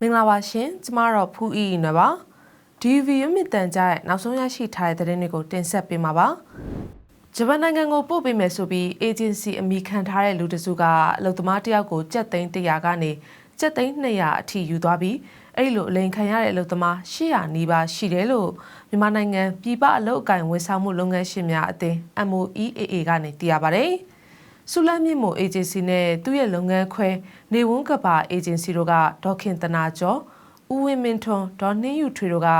မင်္ဂလာပါရှင်ကျမတော့ဖူးအီနွယ်ပါ DV ရမြင့်တန်ကြရဲ့နောက်ဆုံးရရှိထားတဲ့သတင်းတွေကိုတင်ဆက်ပေးမှာပါဂျပန်နိုင်ငံကိုပို့ပေးမယ်ဆိုပြီး agency အမိခံထားတဲ့လူတစုကအလုပ်သမားတယောက်ကိုကြက်သိန်း100ကနေကြက်သိန်း200အထိယူသွားပြီးအဲ့ဒီလိုအလိန်ခံရတဲ့အလုပ်သမား800နီးပါးရှိတယ်လို့မြန်မာနိုင်ငံပြည်ပအလုပ်အကင်ဝန်ဆောင်မှုလုပ်ငန်းရှင်များအသင်း MOEAA ကနေသိရပါတယ်။ ဆူလတ်မြင့်မို့ agency နဲ့သူ့ရဲ့လုပ်ငန်းခွဲနေဝန်းကပါ agency တို့ကဒေါခင်တနာကျော်ဦးဝင်းမင်းထွန်းဒေါ်နှင်းယူထွေတို့က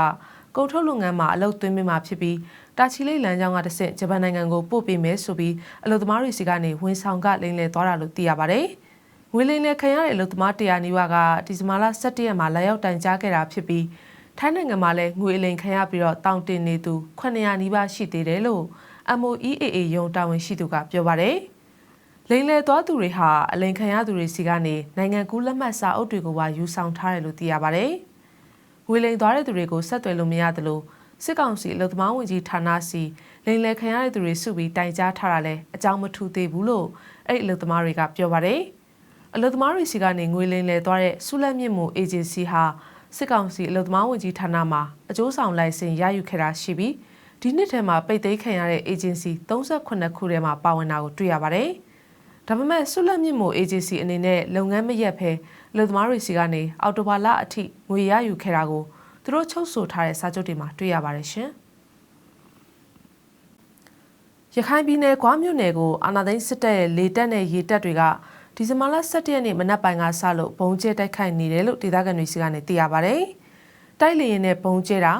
ကုန်ထုတ်လုပ်ငန်းမှာအလုပ်သွင်းပေးမှာဖြစ်ပြီးတာချီလိတ်လမ်းကြောင်းကတစ်ဆင့်ဂျပန်နိုင်ငံကိုပို့ပေးမယ်ဆိုပြီးအလုပ်သမားတွေစီကနေဝန်ဆောင်ကလိမ့်လဲသွားတာလို့သိရပါတယ်။ငွေလိမ်လဲခံရတဲ့အလုပ်သမား100နီးပါးကဒီဇင်ဘာလ17ရက်မှာလာရောက်တိုင်ကြားခဲ့တာဖြစ်ပြီးထိုင်းနိုင်ငံမှာလည်းငွေလိမ်ခံရပြီးတော့တောင်းတင်နေသူ900နီးပါးရှိသေးတယ်လို့ MOEAA ရုံးတာဝန်ရှိသူကပြောပါတယ်။ လိန်လေသွားသူတွေဟာအလိန်ခံရသူတွေစီကနေနိုင်ငံကူးလက်မှတ်စာအုပ်တွေကိုပါယူဆောင်ထားတယ်လို့သိရပါတယ်။ငွေလိန်သွားတဲ့သူတွေကိုဆက်သွယ်လို့မရသလိုစစ်ကောင်စီအလုံသမားဝင်ကြီးဌာနစီလိန်လေခံရတဲ့သူတွေစုပြီးတိုင်ကြားထားတာလဲအကြောင်းမထူသေးဘူးလို့အဲ့ဒီအလုံသမားတွေကပြောပါတယ်။အလုံသမားတွေစီကနေငွေလိန်လေသွားတဲ့ဆုလက်မြင့်မှုအေဂျင်စီဟာစစ်ကောင်စီအလုံသမားဝင်ကြီးဌာနမှာအကျိုးဆောင်လိုင်စင်ရယူခဲ့တာရှိပြီးဒီနှစ်ထဲမှာပိတ်သိမ်းခံရတဲ့ agency 38ခုထဲမှာပါဝင်တာကိုတွေ့ရပါတယ်။ ဒါပေမဲ့ဆုလက်မြင့်မို့ agency အနေနဲ့လုပ်ငန်းမရက်ဖဲလူသမားတွေစီကနေအော်တိုဘာလအထိငွေရယူခဲ့တာကိုသူတို့ချုပ်ဆိုထားတဲ့စာချုပ်တွေမှာတွေ့ရပါတယ်ရှင်။ရခိုင်ပြည်နယ်ကွာမြို့နယ်ကိုအာနာသိန်းစစ်တပ်ရဲ့လေတပ်နဲ့ရေတပ်တွေကဒီဇင်ဘာလ17ရက်နေ့မနက်ပိုင်းကစလို့ဘုံကျဲတိုက်ခိုက်နေတယ်လို့ဒေသခံတွေစီကနေသိရပါတယ်။တိုက်လေရင်နဲ့ဘုံကျဲတာ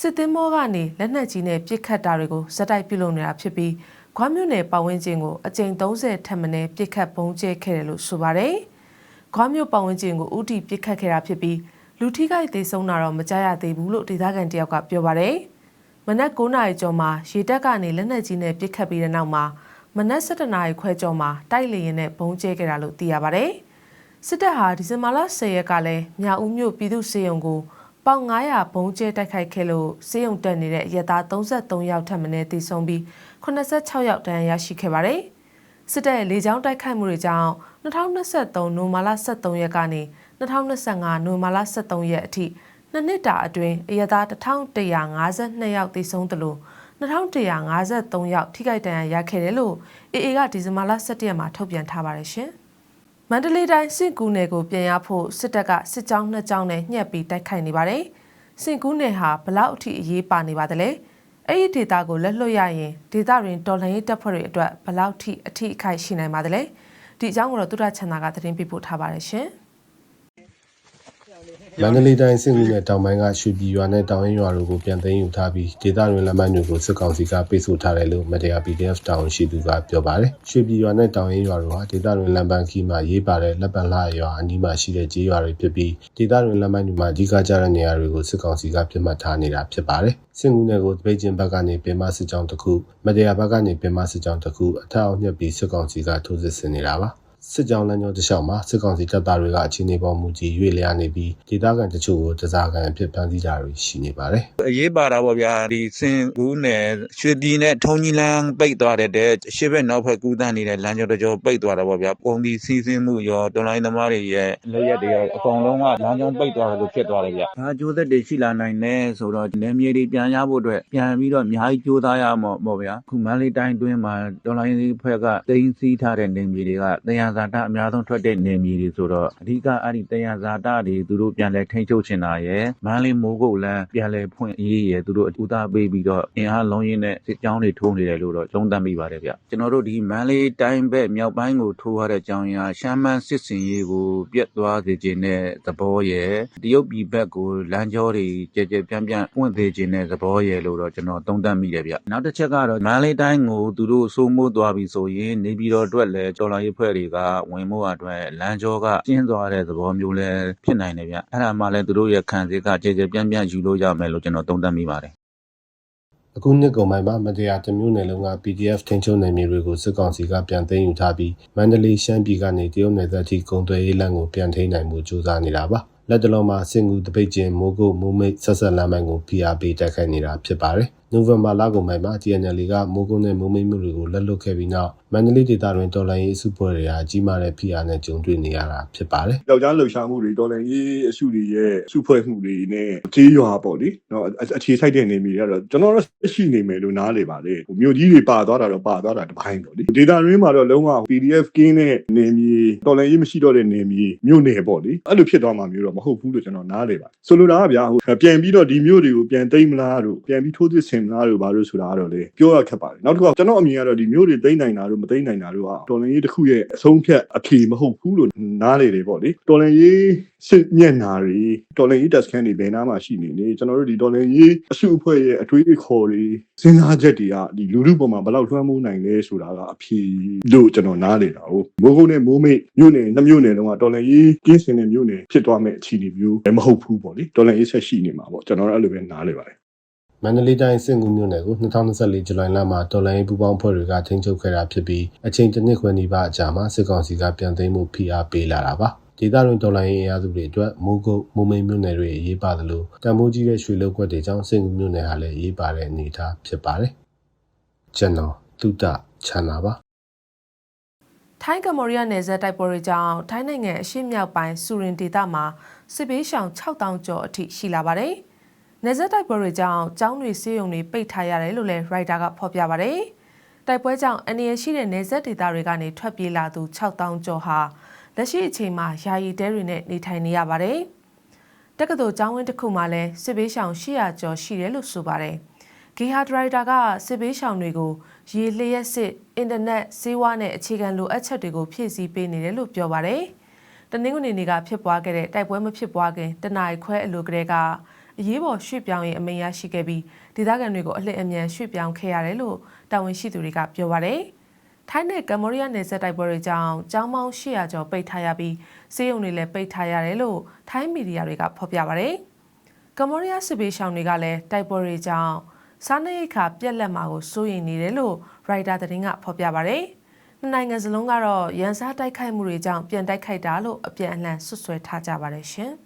စစ်သင်းမောကနေလက်နက်ကြီးနဲ့ပစ်ခတ်တာတွေကိုဇက်တိုက်ပြုလုပ်နေတာဖြစ်ပြီး ခွာမြို့နယ်ပတ်ဝန်းကျင်ကိုအကြိမ်30ထက်မနည်းပစ်ခတ်ပုံကျဲခဲ့တယ်လို့ဆိုပါတယ်။ခွာမြို့ပတ်ဝန်းကျင်ကိုဥတီပစ်ခတ်ခဲ့တာဖြစ်ပြီးလူထိခိုက်သေးဆုံးတာတော့မကြားရသေးဘူးလို့ဒေသခံတယောက်ကပြောပါတယ်။မနက်9နာရီကျော်မှာရေတပ်ကနေလက်နက်ကြီးနဲ့ပစ်ခတ်ပြီးတဲ့နောက်မှာမနက်7နာရီခွဲကျော်မှာတိုက်လေရင်နဲ့ဘုံကျဲခဲ့တာလို့သိရပါတယ်။စစ်တပ်ဟာဒီဇင်ဘာလ10ရက်ကလည်းမြောက်ဦးမြို့ပြည်သူ့စေယုံကို ပေါင်900ဘုံကျဲတိုက်ခိုက်ခဲ့လို့စေယုံတက်နေတဲ့ရဲသား33ယောက်ထပ်မံတေဆုံးပြီး86ယောက်ဒဏ်ရာရရှိခဲ့ပါတယ်။စစ်တပ်ရဲ့လေကြောင်းတိုက်ခိုက်မှုတွေကြောင့်2023နိုဝင်ဘာလ23ရက်ကနေ2025နိုဝင်ဘာလ23ရက်အထိနှစ်နှစ်တာအတွင်းအရသား1152ယောက်သေဆုံးသလို2153ယောက်ထိခိုက်ဒဏ်ရာရခဲ့တယ်လို့ AA ကဒီဇင်ဘာလ17ရက်မှာထုတ်ပြန်ထားပါတယ်ရှင်။ မန္တလေးတိုင်းစင်ကူနယ်ကိုပြန်ရဖို့စစ်တပ်ကစစ်ကြောင်းနှစ်ကြောင်းနဲ့ညှက်ပြီးတိုက်ခိုက်နေပါတယ်။စင်ကူနယ်ဟာဘလောက်အထိအရေးပါနေပါသလဲ။အဲ့ဒီဒေတာကိုလက်လွတ်ရရင်ဒေတာတွင်တော်လှန်ရေးတပ်ဖွဲ့တွေအတွက်ဘလောက်ထိအထိအခိုက်ရှိနိုင်ပါသလဲ။ဒီအကြောင်းကိုတော့တုဒ္ဒချန်တာကသတင်းပေးပို့ထားပါတယ်ရှင်။ မန္တလေးတိုင်းစင်ကူနဲ့တောင်ပိုင်းကရွှေပြည်ရွာနဲ့တောင်ရင်ရွာတို့ကိုပြန်သိမ်းယူထားပြီးဒေသတွင်းလက်မှတ်တွေကိုစစ်ကောင်စီကပိတ်ဆို့ထားတယ်လို့မတရား PDF တောင်ရှိသူကပြောပါတယ်။ရွှေပြည်ရွာနဲ့တောင်ရင်ရွာတို့ဟာဒေသတွင်းလမ်းပန်းခီးမှာရေးပါတဲ့လက်ပံလှရွာအနီးမှာရှိတဲ့ကျေးရွာတွေဖြစ်ပြီးဒေသတွင်းလက်မှတ်တွေမှာအဓိကကျတဲ့နေရာတွေကိုစစ်ကောင်စီကပြစ်မှတ်ထားနေတာဖြစ်ပါတယ်။စင်ကူနယ်ကိုတပိတ်ချင်းဘက်ကနေပင်မစစ်ကြောင်းတစ်ခုမတရားဘက်ကနေပင်မစစ်ကြောင်းတစ်ခုအထက်အောင်ညှက်ပြီးစစ်ကောင်စီကထိုးစစ်ဆင်နေတာပါ။ စစ်ကြောင်းလမ်းကြောင်းတစ်လျှောက်မှာစစ်ကောင်စီတပ်သားတွေကအခြေအနေပေါ်မူကြည်ရွေ့လျားနေပြီးဒေသခံတချို့ကိုတစားကန်အဖြစ်ဖမ်းဆီးတာတွေရှိနေပါတယ်အရေးပါတာပေါ့ဗျာဒီစင်ကူးနယ်ရွှေပြည်နဲ့ထုံကြီးလန်းပိတ်သွားတဲ့တဲ့ရှေ့ဘက်နောက်ဘက်ကူးတန်းနေတဲ့လမ်းကြောတစ်ကြောပိတ်သွားတာပေါ့ဗျာပုံဒီစီးဆင်းမှုရောတွန်လိုင်းသမားတွေရဲ့လက်ရက်တွေရောအကောင်လုံးကလမ်းကြောပိတ်သွားတယ်လို့ဖြစ်သွားတယ်ဗျာဒါကြိုးသက်တွေရှိလာနိုင်တယ်ဆိုတော့နေမြေတွေပြန်ရဖို့အတွက်ပြန်ပြီးတော့အများကြီးကြိုးစားရမှာပေါ့ဗျာခုမန္တလေးတိုင်းတွင်းမှာတွန်လိုင်းဘက်ကတင်းစီးထားတဲ့နေမြေတွေကတရားဇာတအများဆုံးထွက်တဲ့နေမြေတွေဆိုတော့အဓိကအဲ့ဒီတရားဇာတတွေသူတို့ပြန်လဲထိန်းချုပ်ချင်တာရယ်မန္တလေးမိုးကုတ်လမ်းပြန်လဲဖွင့်ရေးရယ်သူတို့ဦးစားပေးပြီးတော့အင်အားလုံးရင်းနဲ့စစ်ကြောင်းတွေထိုးနေတယ်လို့တော့သုံးသပ်မိပါတယ်ဗျကျွန်တော်တို့ဒီမန္တလေးတိုင်းဘက်မြောက်ပိုင်းကိုထိုးရတဲ့ကြောင်းရရှမ်းမန်းစစ်စင်ရေးကိုပြက်သွားစေခြင်းတဲ့သဘောရယ်တရုတ်ပြည်ဘက်ကိုလမ်းကြောတွေကြဲကြဲပြန့်ပြန့်ပွင့်သေးခြင်းတဲ့သဘောရယ်လို့တော့ကျွန်တော်သုံးသပ်မိတယ်ဗျနောက်တစ်ချက်ကတော့မန္တလေးတိုင်းကိုသူတို့စိုးမိုးသွားပြီဆိုရင်နေပြည်တော်အတွက်လည်းကျော်လာရေးဖွဲ့တွေကဝင်မှုအတွက်လမ်းကြောကကျင်းသွားတဲ့သဘောမျိုးလည်းဖြစ်နိုင်တယ်ဗျအဲ့ဒါမှလည်းသူတို့ရဲ့ခံစစ်ကကြဲကြဲပြန့်ပြန့်ယူလို့ရမယ်လို့ကျွန်တော်သုံးသပ်မိပါတယ်အခုနှစ်ကုန်ပိုင်းမှာမတရားတမျိုးနယ်လုံးက PDF ထိန်းချုပ်နယ်မြေတွေကိုစစ်ကောင်စီကပြန်သိမ်းယူထားပြီးမန္တလေးရှမ်းပြည်ကနေတရုတ်နယ်စပ်ထိကုန်သွယ်ရေးလမ်းကိုပြန်ထိန်းနိုင်မှုကြိုးစားနေတာပါလက်တလုံးမှာစင်ကူတပိတ်ကျင်းမိုးကုတ်မိုးမိတ်ဆက်ဆက်လမ်းပိုင်းကို PRP တိုက်ခိုက်နေတာဖြစ်ပါတယ်။ည နိုဝင်ဘာလကုန်ပိုင်းမှာ TNL ကမိုးကုန်းနဲ့ မိုးမိတ်မှုတွေကို လက်လွတ်ခဲ့ပြီးနောက် မန္တလေးဒေသတွင်တော်လှန်ရေးအစုအဖွဲ့တွေဟာ ကြီးမားတဲ့ဖိအားနဲ့ ကြုံတွေ့နေရတာ ဖြစ်ပါတယ်ယောက်ျားလှုပ်ရှားမှုတွေ တော်လည်းရေးအစုတွေရဲ့ စုဖွဲ့မှုတွေနဲ့ကြေးရွာပေါ့လေနော်အအခြေဆိုင်တဲ့နေမိတွေကတော့ ကျွန်တော်တို့ရှိနေမယ်လို့ နားလေပါလေမြို့ကြီးတွေ ပါသွားတာတော့ ပါသွားတာတစ်ပိုင်းပေါ့လေ ဒေတာရင်းမှာတော့ လုံးဝ PDF ကင်းတဲ့နေမြေ တော်လည်းရေး မရှိတော့တဲ့နေမြေ မြို့နယ်ပေါ့လေ အဲ့လိုဖြစ်သွားမှာမျိုးတော့ မဟုတ်ဘူးလို့ ကျွန်တော် နားလေပါဆိုလိုတာကဗျာဟိုပြန်ပြီးတော့ ဒီမြို့တွေကို ပြန်သိမ်းမလားတို့ ပြန်ပြီး ထိုးသစ်ဆင်မလားတို့ဘာလို့ဆိုတာကတော့လေပြောရခက်ပါတယ်နောက်တစ်ခါကျွန်တော်အမြင်ကတော့ဒီမြို့တွေသိမ်းနိုင်တာတို့မသိမ်းနိုင်တာတို့ဟာတော်လည်းရေးတစ်ခုရဲ့အဆုံးဖြတ်အဖြေမဟုတ်ဘူးလို့နားလေတယ်ပေါ့လေတော်လည်းရေးစစ်မျက်နာတွေတော်လည်းရေးတက်စကန်တွေဘယ်နာမှာရှိနေနေကျွန်တော်တို့ဒီတော်လည်းရေးအစုအဖွဲ့ရဲ့အထွေးအခေါ်တွေစဉ်းစားချက်တွေကဒီလူလူပေါ်မှာဘယ်လောက်လွှမ်းမိုးနိုင်လဲဆိုတာကအဖြေလို့ကျွန်တော်နားလေတာဟုတ်မိုးကုန်းနဲ့မိုးမိတ်မြို့နယ်နှစ်မြို့နယ်လုံးကတော်လည်းရေးကင်းစင်တဲ့မြို့နယ်ဖြစ်သွားမဲ့အခြေအနေမျိုးလည်းမဟုတ်ဘူးပေါ့လေတော်လည်းရေးဆက်ရှိနေမှာပေါ့ကျွန်တော်တို့အဲ့လိုပဲနားလေပါတယ် မန္တလေးတိုင်းစင်ကူမြို့နယ်ကို2024ဇူလိုင်လမှာတော်လိုင်းပူပေါင်းဖွဲ့တွေကထိန်းချုပ်ခဲ့တာဖြစ်ပြီးအချိန်တစ်နှစ်ခွဲနီးပါးအကြာမှာစစ်ကောင်စီကပြန်သိမ်းမှုဖိအားပေးလာတာပါဒေသတွင်တော်လိုင်းရေးအင်အားစုတွေအတွက်မိုးကုတ်မိုးမိတ်မြို့နယ်တွေအရေးပါသလိုတံမိုးကြီးတဲ့ရွှေလုတ်ကွက်တွေကြောင့်စင်ကူမြို့နယ်ဟာလည်းအရေးပါတဲ့အနေအထားဖြစ်ပါတယ်ကျွန်တော်တုဒ္ဒချန်နာပါထိုင်းကမ္ဘောဒီးယားနယ်စပ်တိုက်ပွဲတွေကြောင့်ထိုင်းနိုင်ငံအရှေ့မြောက်ပိုင်းစူရင်ဒေသမှာစစ်ဘေးရှောင်6000ကျော်အထိရှိလာပါတယ်။ နယ်စပ်တိုက်ပွဲတွေကြောင့်ကျောင်းတွေဆေးရုံတွေပိတ်ထားရတယ်လို့လည်းရိုက်တာကဖော်ပြပါတယ်။တိုက်ပွဲကြောင့်အနေရရှိတဲ့နယ်စပ်ဒေသတွေကနေထွက်ပြေးလာသူ6000ကျော်ဟာလက်ရှိအချိန်မှာယာယီတဲတွေနဲ့နေထိုင်နေရပါတယ်။တက္ကသိုလ်ကျောင်းဝင်းတစ်ခုမှာလည်းစစ်ဘေးရှောင်800ကျော်ရှိတယ်လို့ဆိုပါတယ်။ဂေဟာဒရိုက်တာကစစ်ဘေးရှောင်တွေကိုရေလျက်စစ်အင်တာနက်စေဝါနဲ့အခြေခံလိုအပ်ချက်တွေကိုဖြည့်ဆည်းပေးနေတယ်လို့ပြောပါတယ်။တနင်္ဂနွေနေ့ကဖြစ်ပွားခဲ့တဲ့တိုက်ပွဲမဖြစ်ပွားခင်တနအီခွဲအလိုကလေးက အရေးပေါ်ရွှေ့ပြောင်းရေးအမိန့်ရရှိခဲ့ပြီးဒေသခံတွေကိုအလှည့်အမြန်ရွှေ့ပြောင်းခဲ့ရတယ်လို့တာဝန်ရှိသူတွေကပြောပါတယ်။ထိုင်းနဲ့ကမ္ဘောဒီးယားနယ်စပ်တိုက်ပွဲတွေကြောင့်ကျောင်းပေါင်း800ကျော်ပိတ်ထားရပြီးစေယုံတွေလည်းပိတ်ထားရတယ်လို့ထိုင်းမီဒီယာတွေကဖော်ပြပါတယ်။ကမ္ဘောဒီးယားစစ်ဘေးရှောင်တွေကလည်းတိုက်ပွဲတွေကြောင့်စားနပ်ရိက္ခာပြက်လက်မှာကိုစိုးရိမ်နေတယ်လို့ရိုက်တာသတင်းကဖော်ပြပါဗျ။နှစ်နိုင်ငံစလုံးကတော့ရန်စားတိုက်ခိုက်မှုတွေကြောင့်ပြန်တိုက်ခိုက်တာလို့အပြန်အလှန်ဆွဆွဲထားကြပါတယ်ရှင်။